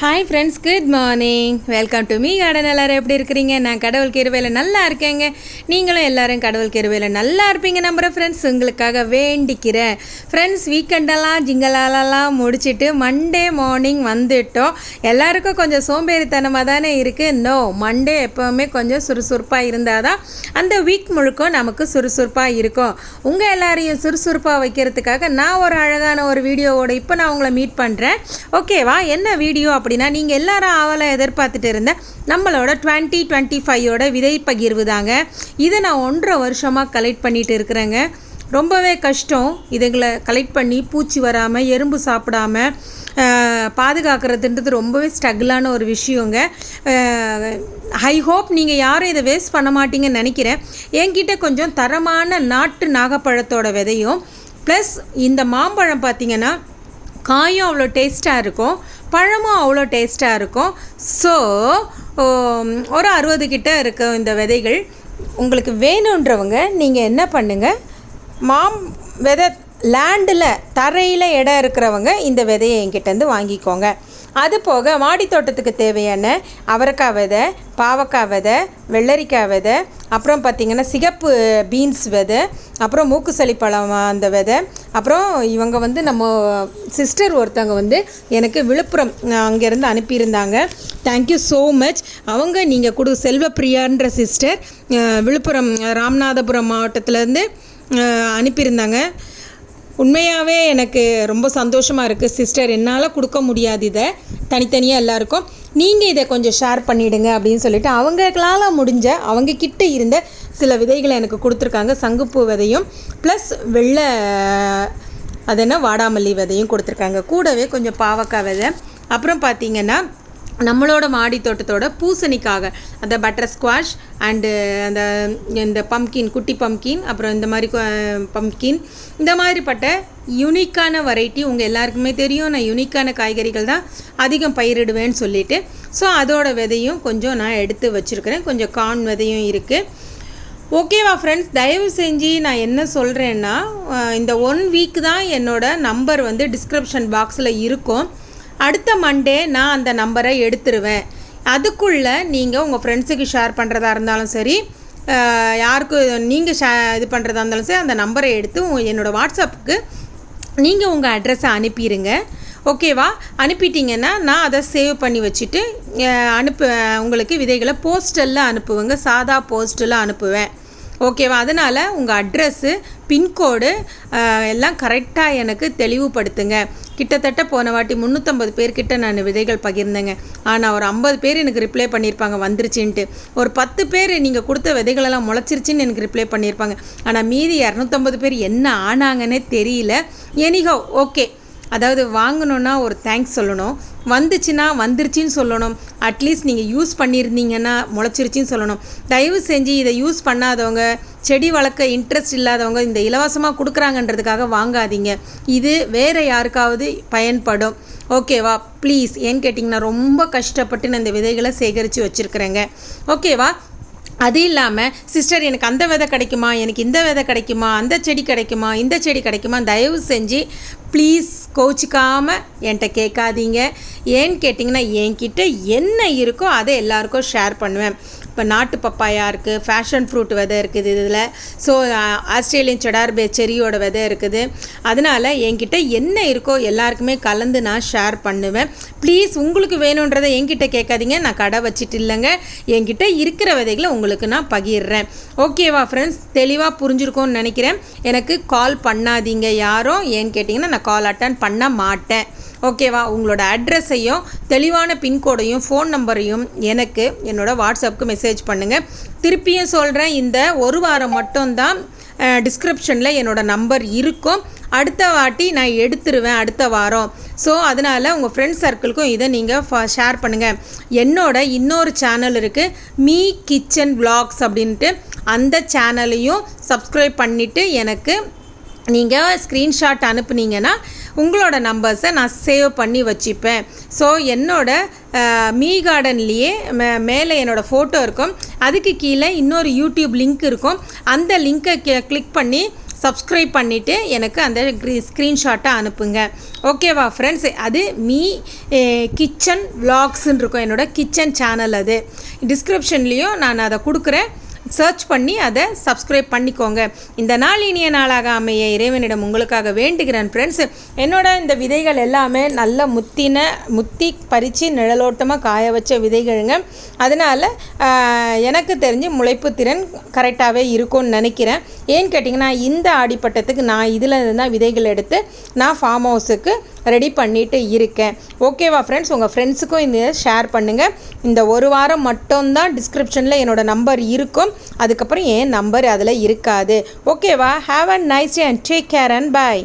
Hi friends good morning welcome to me garden எல்லாரும் எப்படி இருக்கிறீங்க? நான் கடவுள் கிருவையில் நல்லா இருக்கேங்க. நீங்களும் எல்லாரும் கடவுள் கிருவையில் நல்லா இருப்பீங்க நம்புகிற ஃப்ரெண்ட்ஸ் உங்களுக்காக வேண்டிக்கிறேன். ஃப்ரெண்ட்ஸ் வீக்கெண்டெல்லாம் ஜிங்கலாலெல்லாம் முடிச்சிட்டு மண்டே மார்னிங் வந்துட்டோம். எல்லாருக்கும் கொஞ்சம் சோம்பேறித்தனமாக தானே இருக்குது நோ மண்டே எப்போவுமே கொஞ்சம் சுறுசுறுப்பாக இருந்தால் தான் அந்த வீக் முழுக்க நமக்கு சுறுசுறுப்பாக இருக்கும். உங்கள் எல்லாரையும் சுறுசுறுப்பாக வைக்கிறதுக்காக நான் ஒரு அழகான ஒரு வீடியோவோட இப்போ நான் உங்களை மீட் பண்ணுறேன் ஓகேவா என்ன வீடியோ அப்படின்னா நீங்கள் எல்லாரும் ஆவலை எதிர்பார்த்துட்டு இருந்த நம்மளோட டுவெண்ட்டி டுவெண்ட்டி ஃபைவோட விதை பகிர்வு தாங்க. இதை நான் ஒன்றரை வருஷமாக கலெக்ட் பண்ணிகிட்டு இருக்கிறேங்க. ரொம்பவே கஷ்டம். இதுங்களை கலெக்ட் பண்ணி பூச்சி வராமல் எறும்பு சாப்பிடாம பாதுகாக்கிறதுன்றது ரொம்பவே ஸ்ட்ரகிளான ஒரு விஷயங்க. ஐ ஹோப் நீங்கள் யாரும் இதை வேஸ்ட் பண்ண மாட்டீங்கன்னு நினைக்கிறேன். என்கிட்ட கொஞ்சம் தரமான நாட்டு நாகப்பழத்தோட விதையும் ப்ளஸ் இந்த மாம்பழம் பார்த்தீங்கன்னா காயும் அவ்வளோ டேஸ்ட்டாக இருக்கும் பழமும் அவ்வளோ டேஸ்ட்டாக இருக்கும். ஸோ ஒரு அறுபது கிட்ட இருக்கும் இந்த விதைகள். உங்களுக்கு வேணுன்றவங்க நீங்கள் என்ன பண்ணுங்கள் மாம் விதை லேண்டில் தரையில் இடம் இருக்கிறவங்க இந்த விதையை என்கிட்டேருந்து வாங்கிக்கோங்க. அது போக மாடி தோட்டத்துக்கு தேவையான அவரைக்காய் விதை பாவக்காய் விதை வெள்ளரிக்காய் விதை அப்புறம் பார்த்திங்கன்னா சிகப்பு பீன்ஸ் விதை அப்புறம் மூக்கு சளிப்பழம் அந்த விதை அப்புறம் இவங்க வந்து நம்ம சிஸ்டர் ஒருத்தவங்க வந்து எனக்கு விழுப்புரம் அங்கேருந்து அனுப்பியிருந்தாங்க. தேங்க்யூ ஸோ மச் அவங்க நீங்கள் கொடு செல்வப்பிரியான்ற சிஸ்டர் விழுப்புரம் ராமநாதபுரம் மாவட்டத்துலேருந்து அனுப்பியிருந்தாங்க. உண்மையாகவே எனக்கு ரொம்ப சந்தோஷமாக இருக்குது சிஸ்டர் என்னால் கொடுக்க முடியாது இதை. தனித்தனியாக எல்லாருக்கும். நீங்கள் இதை கொஞ்சம் ஷேர் பண்ணிவிடுங்க அப்படின்னு சொல்லிட்டு அவங்களால முடிஞ்ச அவங்க கிட்ட இருந்த சில விதைகளை எனக்கு கொடுத்துருக்காங்க. சங்குப்பூ விதையும் ப்ளஸ் வெள்ளை அது என்ன வாடாமல்லி விதையும் கொடுத்துருக்காங்க. கூடவே கொஞ்சம் பாவக்காய் விதை. அப்புறம் பார்த்தீங்கன்னா நம்மளோட மாடி தோட்டத்தோட பூசணிக்காக அந்த பட்டர் ஸ்குவாஷ் அண்டு அந்த இந்த பம்கின் குட்டி பம்கின் அப்புறம் இந்த மாதிரி uh, பம்கின் இந்த மாதிரிப்பட்ட யூனிக்கான வெரைட்டி உங்கள் எல்லாருக்குமே தெரியும். நான் யூனிக்கான காய்கறிகள் தான் அதிகம் பயிரிடுவேன்னு சொல்லிட்டு. ஸோ அதோட விதையும் கொஞ்சம் நான் எடுத்து வச்சுருக்கிறேன். கொஞ்சம் கார்ன் விதையும் இருக்குது ஓகேவா ஃப்ரெண்ட்ஸ் தயவு செஞ்சு நான் என்ன சொல்கிறேன்னா இந்த ஒன் வீக் தான் என்னோட நம்பர் வந்து டிஸ்கிரிப்ஷன் பாக்ஸில் இருக்கும். அடுத்த மண்டே நான் அந்த நம்பரை எடுத்துருவேன். அதுக்குள்ளே நீங்கள் உங்கள் ஃப்ரெண்ட்ஸுக்கு ஷேர் பண்ணுறதா இருந்தாலும் சரி யாருக்கும் யாருக்கு நீங்கள் ஷே இது பண்ணுறதா இருந்தாலும் சரி அந்த நம்பரை எடுத்து என்னோடய வாட்ஸ்அப்புக்கு நீங்கள் உங்கள் அட்ரஸை அனுப்பிடுங்க ஓகேவா அனுப்பிட்டீங்கன்னா நான் அதை சேவ் பண்ணி வச்சுட்டு அனுப்பு உங்களுக்கு விதைகளை போஸ்டலில் அனுப்புவேங்க. சாதா போஸ்டலில் அனுப்புவேன். ஓகேவா அதனால் உங்கள் அட்ரஸ்ஸு பின்கோடு எல்லாம் கரெக்டாக எனக்கு தெளிவுபடுத்துங்க. கிட்டத்தட்ட போன வாட்டி முந்நூற்றம்பது பேர்கிட்ட நான் விதைகள் பகிர்ந்தேங்க. ஆனால் ஒரு ஐம்பது பேர் எனக்கு ரிப்ளை பண்ணியிருப்பாங்க வந்துருச்சுன்ட்டு. ஒரு பத்து பேர் நீங்கள் கொடுத்த விதைகளெல்லாம் முளைச்சிருச்சுன்னு எனக்கு ரிப்ளை பண்ணியிருப்பாங்க. ஆனால் மீதி இரநூத்தம்பது பேர் என்ன ஆனாங்கன்னே தெரியல. எனிகோ ஓகே அதாவது வாங்கணுன்னா ஒரு தேங்க்ஸ் சொல்லணும். வந்துச்சுன்னா வந்துருச்சுன்னு சொல்லணும். அட்லீஸ்ட் நீங்கள் யூஸ் பண்ணியிருந்தீங்கன்னா முளைச்சிருச்சின்னு சொல்லணும். தயவு செஞ்சு இதை யூஸ் பண்ணாதவங்க செடி வளர்க்க இன்ட்ரெஸ்ட் இல்லாதவங்க இந்த இலவசமாக கொடுக்குறாங்கன்றதுக்காக வாங்காதீங்க. இது வேறு யாருக்காவது பயன்படும். ஓகேவா ப்ளீஸ் ஏன்னு கேட்டிங்கன்னா ரொம்ப கஷ்டப்பட்டு நான் இந்த விதைகளை சேகரித்து வச்சுருக்குறேங்க. ஓகேவா அது இல்லாமல் சிஸ்டர் எனக்கு அந்த விதை கிடைக்குமா? எனக்கு இந்த விதை கிடைக்குமா? அந்த செடி கிடைக்குமா? இந்த செடி கிடைக்குமா? தயவு செஞ்சு ப்ளீஸ் கோச்சிக்காமல் என்கிட்ட கேட்காதீங்க. ஏன்னு கேட்டிங்கன்னா என்கிட்ட என்ன இருக்கோ அதை எல்லாருக்கும் ஷேர் பண்ணுவேன். இப்போ நாட்டு பப்பாயா இருக்குது ஃபேஷன் ஃப்ரூட் விதை இருக்குது இதில். ஸோ ஆஸ்திரேலியன் செடார் பே செரியோட விதை இருக்குது. அதனால் என்கிட்ட என்ன இருக்கோ எல்லாருக்குமே கலந்து நான் ஷேர் பண்ணுவேன். ப்ளீஸ் உங்களுக்கு வேணுன்றதை என்கிட்ட கேட்காதீங்க. நான் கடை வச்சுட்டு இல்லைங்க. என்கிட்ட இருக்கிற விதைகளை உங்களுக்கு நான் பகிர்றேன். ஓகேவா ஃப்ரெண்ட்ஸ் தெளிவாக புரிஞ்சிருக்கோன்னு நினைக்கிறேன். எனக்கு கால் பண்ணாதீங்க யாரும். ஏன்னு கேட்டிங்கன்னா நான் கால் அட்டன் பண்ண மாட்டேன். ஓகேவா? உங்களோட அட்ரஸையும் தெளிவான பின்கோடையும் ஃபோன் நம்பரையும் எனக்கு என்னோட வாட்ஸ்அப்புக்கு மெசேஜ் பண்ணுங்கள் திருப்பியும் சொல்கிறேன் இந்த ஒரு வாரம் மட்டும்தான் டிஸ்கிரிப்ஷனில் என்னோட நம்பர் இருக்கும். அடுத்த வாட்டி நான் எடுத்துருவேன் அடுத்த வாரம். ஸோ அதனால் உங்கள் ஃப்ரெண்ட்ஸ் சர்க்கிளுக்கும் இதை நீங்கள் ஷேர் பண்ணுங்கள் என்னோட இன்னொரு சேனல் இருக்குது மீ கிச்சன் வ்ளாக்ஸ் அப்படின்ட்டு. அந்த சேனலையும் சப்ஸ்கிரைப் பண்ணிவிட்டு எனக்கு நீங்கள் ஸ்க்ரீன்ஷாட் அனுப்புனீங்கன்னா உங்களோட நம்பர்ஸை நான் சேவ் பண்ணி வச்சுப்பேன். ஸோ என்னோட மீ கார்டன்லேயே மே மேலே என்னோடய ஃபோட்டோ இருக்கும். அதுக்கு கீழே இன்னொரு யூடியூப் லிங்க் இருக்கும். அந்த லிங்க்கை கிளிக் பண்ணி சப்ஸ்கிரைப் பண்ணிவிட்டு எனக்கு அந்த ஸ்க்ரீன்ஷாட்டை அனுப்புங்க. ஓகேவா ஃப்ரெண்ட்ஸ் அது மீ கிச்சன் வ்ளாக்ஸுன்னு இருக்கும். என்னோட கிச்சன் சேனல் அது. டிஸ்கிரிப்ஷன்லேயும் நான் அதை கொடுக்குறேன். சர்ச் பண்ணி அதை சப்ஸ்கிரைப் பண்ணிக்கோங்க. இந்த நாள் இனிய நாளாக அமைய இறைவனிடம் உங்களுக்காக வேண்டுகிறேன் ஃப்ரெண்ட்ஸ் என்னோட இந்த விதைகள் எல்லாமே நல்ல முத்தின முத்தி பறித்து நிழலோட்டமாக காய வச்ச விதைகளுங்க. அதனால் எனக்கு தெரிஞ்சு முளைப்பு திறன் கரெக்டாகவே இருக்கும்னு நினைக்கிறேன். ஏன்னு கேட்டிங்கன்னா இந்த ஆடிப்பட்டத்துக்கு நான் இதில் தான் விதைகள் எடுத்து நான் ஃபார்ம் ஹவுஸுக்கு ரெடி பண்ணிட்டு இருக்கேன். ஓகேவா ஃப்ரெண்ட்ஸ் உங்கள் ஃப்ரெண்ட்ஸுக்கும் இந்த ஷேர் பண்ணுங்கள் இந்த ஒரு வாரம் மட்டும்தான் டிஸ்கிரிப்ஷனில் என்னோடய நம்பர் இருக்கும். அதுக்கப்புறம் என் நம்பர் அதில் இருக்காது. ஓகேவா have a nice and take care and bye